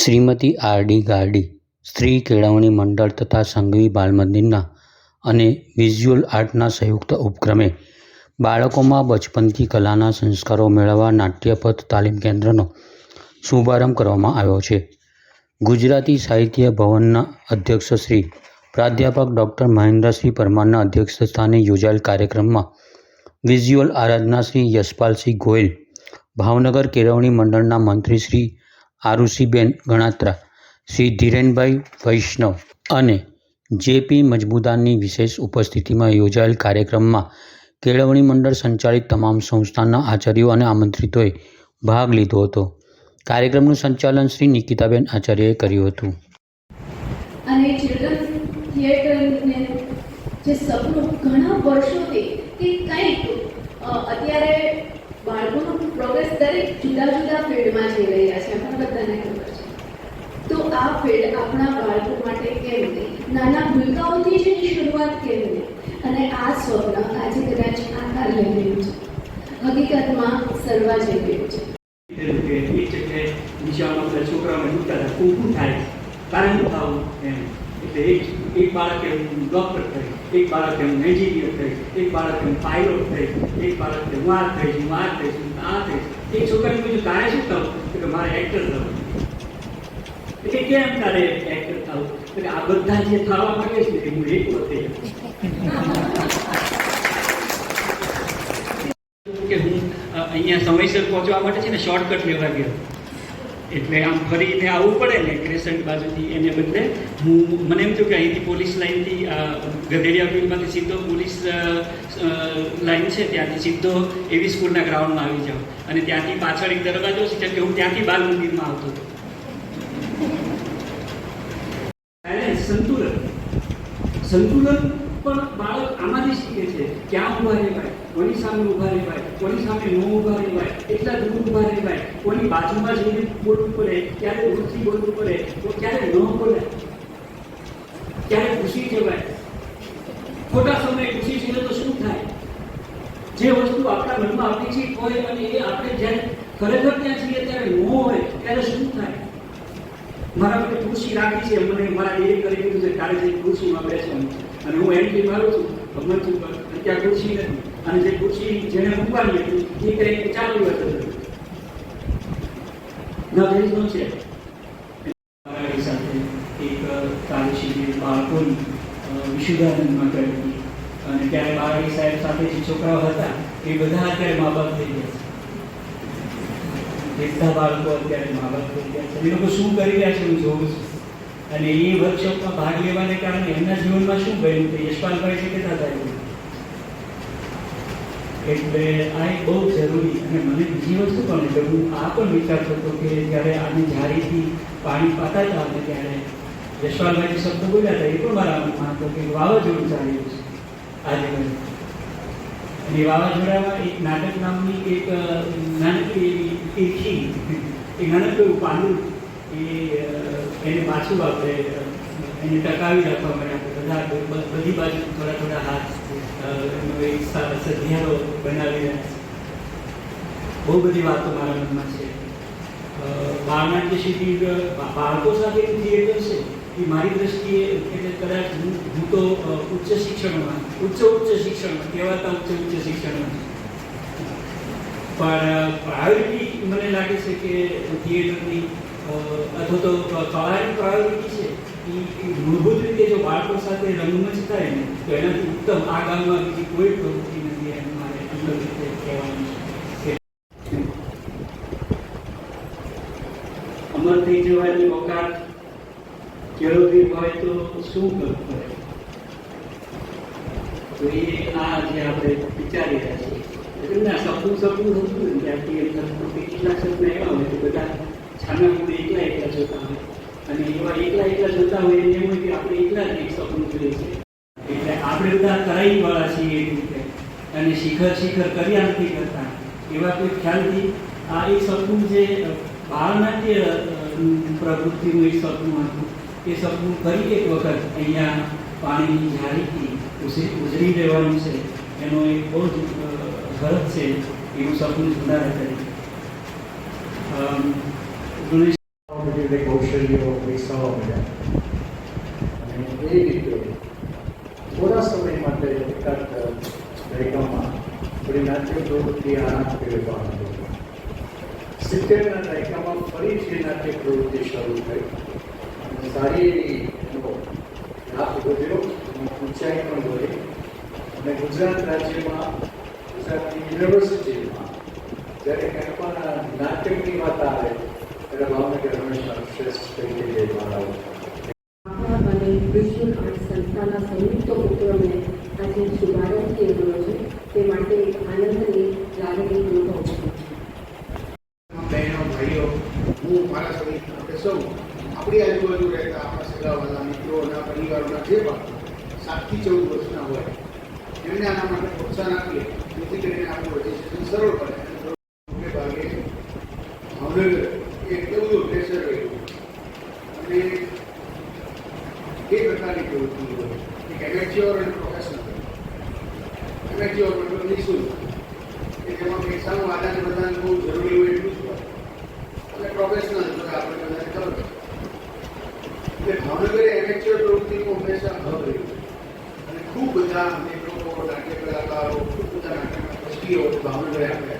Shrimati R D Gardi, સ્ત્રી કેળવણી મંડળ તથા સંઘવી બાલમંદિરના અને વિઝ્યુઅલ આર્ટના સંયુક્ત ઉપક્રમે બાળકોમાં બચપનથી કલાના સંસ્કારો મેળવવા નાટ્યપથ તાલીમ કેન્દ્રનો શુભારંભ કરવામાં આવ્યો છે. ગુજરાતી સાહિત્ય ભવનના અધ્યક્ષ શ્રી પ્રાધ્યાપક ડૉક્ટર મહેન્દ્રસિંહ પરમારના અધ્યક્ષસ્થાને યોજાયેલ કાર્યક્રમમાં વિઝ્યુઅલ આરાધના શ્રી યશપાલસિંહ ગોયલ, ભાવનગર કેળવણી મંડળના મંત્રી શ્રી આરુષિબેન ગણાત્રા, શ્રી ધીરેનભાઈ વૈષ્ણવ અને જેપી મજમુદારની વિશેષ ઉપસ્થિતિમાં યોજાયેલ કાર્યક્રમમાં કેળવણી મંડળ સંચાલિત તમામ સંસ્થાના આચાર્યો અને આમંત્રિતોએ ભાગ લીધો હતો. કાર્યક્રમનું સંચાલન શ્રી નિકિતાબેન આચાર્યએ કર્યું હતું. અને જે સપનું ઘણા વર્ષોથી કંઈક અત્યારે બાળકોનો પ્રોગ્રેસ દરેક જુદા જુદા ફિલ્ડમાં જઈ રહ્યા છે આપણને બધાને ખબર છે. તો આ ફિલ્ડ આપણા બાળકો માટે કેમ નહીં નાના ભૂલકાઓથી જ એની શરૂઆત કેમ નહીં અને આ સ્વપ્ન આજે કદાચ આકાર લઈ રહ્યું છે. હકીકતમાં સરવા જઈ રહ્યું છે. કૂકું થાય. કારણ થવું એમ. એક એક બાળક એમ ડૉક્ટર થઈ એક બાળક એમ એન્જિનિયર થઈ એક બાળક એમ પાયલોટ થઈ એક બાળક એમ હું આ થઈ હું આ થઈ હું આ થઈ એક છોકરાને બીજું તારે શું થવું તો કે મારે એક્ટર થવું એટલે કેમ તારે એક્ટર થવું તો કે આ બધા જે થવા માંગે છે એ હું એક વખતે કે હું અ, અહીંયા સમયસર પહોંચવા માટે છે ને શોર્ટકટ લેવા ગયો એટલે આમ ફરીને આવવું પડે ને ક્રેસન્ટ બાજુથી એને બદલે હું, મને એમ થયું કે અહીંથી પોલીસ લાઇનથી ગધેડિયા ફિલ્ડમાંથી સીધો પોલીસ લાઇન છે ત્યાંથી સીધો એવી સ્કૂલના ગ્રાઉન્ડમાં આવી જાઉં. અને ત્યાંથી પાછળ એક દરવાજો છે કે હું ત્યાંથી બાલ મંદિરમાં આવતો હતો. સંતુલન. સંતુલન પણ બાળક આમાંથી શીખે છે. ક્યાં ઊભા રહેવાય કોની સામે ઊભા રહેવાય કોની સામે ન ઊભા રહેવાય એટલા દૂર ઊભા રહેવાય કોની બાજુમાં જઈને બોલવું પડે, ક્યારે દૂરથી બોલવું પડે, તો ક્યારે ન બોલે, ક્યારે ખુશી જવાય ખોટા સમયે ખુશી જઈએ તો શું થાય? જે વસ્તુ આપણા મનમાં અપેક્ષિત હોય અને એ આપણે જ્યારે ખરેખર ત્યાં છીએ, ત્યારે ન હોય, ત્યારે શું થાય? મારા માટે ખુશી રાખી છે મને મારા એ કરી દીધું છે તારે જે ખુરશીમાં બેસવાનું. અને હું એન્ટ્રી મારું છું છું અને ત્યાં ખુરશી નથી અને જે ખુરશી જેને મૂકવાની હતી એ કંઈક ચાલુ હતું ના there is no chair. મારી સાથે એક કાર્યશીલ બાળકોની અ, વિશુદ્ધાનંદ માટે હતી. અને ત્યારે બારાવી સાહેબ સાથે જે છોકરાઓ હતા એ બધા અત્યારે મા બાપ થઈ ગયા છે. બધા બાળકો અત્યારે મા બાપ થઈ ગયા છે. એ લોકો શું કરી રહ્યા છે હું જોઉં છું. અને એ વર્કશોપમાં ભાગ લેવાને કારણે એમના જીવનમાં શું ગયું કે યશપાલભાઈ છે કહેતા હતા એટલે આ એક બહુ જરૂરી અને મને બીજી વસ્તુ પણ હું આ પણ વિચારતો હતો કે જ્યારે આની જારીથી પાણી પાતા હતા આપણે ત્યારે યશપાલભાઈ શબ્દ બોલ્યા હતા, એ પણ મારા મનમાં હતો કે વાવાઝોડું ચાલી રહ્યું છે આજે અને વાવાઝોડામાં એક નાટક નામની એક નાનકડી એવી તીરખી એક નાનકડું પાંદડું એ એને પાછું આપણે એને ટકાવી રાખવા માટે આપણે બધા બધી બાજુ થોડા થોડા હાથ સધિયારો બનાવી બહુ બધી વાતો મારા મનમાં છે. બાળનાટ્ય શિબિર બાળકો સાથે થિયેટર છે. એ મારી દ્રષ્ટિએ એટલે કદાચ હું હું તો ઉચ્ચ શિક્ષણમાં, ઉચ્ચ ઉચ્ચ શિક્ષણમાં, કહેવાતા ઉચ્ચ ઉચ્ચ શિક્ષણમાં. પણ પ્રાયોરિટી મને લાગે છે કે થિયેટરની અથવા તો કળાની પ્રાયોરિટી છે. એ મૂળભૂત રીતે જો બાળકો સાથે રંગમંચ થાય ને, તો એનાથી ઉત્તમ આ ગામમાં બીજી કોઈ પ્રવૃત્તિ નથી એમ મારે અંદર રીતે કહેવાનું છે. અમર થઈ જવાની ઓકાત કેળવવી હોય તો શું કરવું પડે? તો એ આ જે આપણે વિચારી રહ્યા છીએ. ના સપનું સપનું હતું ને ત્યારથી એમ થતું કે કેટલાક સપના એવા હોય બધા છાના મૂળે એકલા એકલા જોતા હોય. અને એવા એકલા એકલા જોતા હોય એને હોય કે આપણે એકલા જ એક સપનું જોઈએ છે. એટલે આપણે બધા વાળા છીએ એ રીતે. અને શિખર શિખર કર્યા નથી કરતા. એવા કોઈ ખ્યાલથી આ એક સપનું જે બહારના જે પ્રવૃત્તિનું એક સપનું હતું. એ સપનું ફરી એક વખત અહીંયા પાણીની ઝાડીથી ઉજળી રહેવાનું છે. એનો એક બહુ જ ગરજ છે. એવું સપનું સુધારા કરી અમ, ગણેશ કૌશલ્યો પૈસાઓ મળ્યા અને એ રીતે થોડા સમય માટે એકાદ દાયકામાં થોડી નાટ્ય પ્રવૃત્તિ આરામ કરવા માંડી સિત્તેરના દાયકામાં ફરીથી નાટ્ય પ્રવૃત્તિ શરૂ થઈ. અને સારી એવી એનો લાભ વધ્યો અને ઊંચાઈ પણ વધી અને ગુજરાત રાજ્યમાં ગુજરાતની યુનિવર્સિટીમાં જ્યારે કંઈ પણ નાટકની વાત આવે લેવામાં આવે આભાર અને આર્ટ સંસ્થાના સંયુક્ત ઉપક્રમે આજે શુભારંભ થઈ છે તે માટે આનંદની લાગણી અનુભવું છું બહેનો ભાઈઓ હું મારા સહિત આપણે સૌ આપણી આજુબાજુ રહેતા આપણા સગાવાલા મિત્રોના પરિવારોના જે પણ સાતથી ચૌદ હોય એમને આના માટે પ્રોત્સાહન આપીએ જેથી કરીને આપણું રજીસ્ટ્રેશન સરળ બને અને મોટે ભાગે ભાવનગર એ એટલું બધું પ્રેશર રહ્યું અને એ પ્રકારની પ્રવૃત્તિ હોય એક એમેચ્યોર અને પ્રોફેશનલ એમેચ્યોર મતલબ નિઃશુલ્ક કે જેમાં પૈસાનું આદાન પ્રદાન બહુ જરૂરી હોય એટલું જ હોય અને પ્રોફેશનલ તો આપણે બધાને ખબર છે એટલે ભાવનગરે એમેચ્યોર પ્રવૃત્તિનું હંમેશા હબ રહ્યું અને ખૂબ બધા લેખકો નાટ્ય કલાકારો ખૂબ બધા નાટ્યના ટ્રસ્ટીઓ ભાવનગરે આપ્યા છે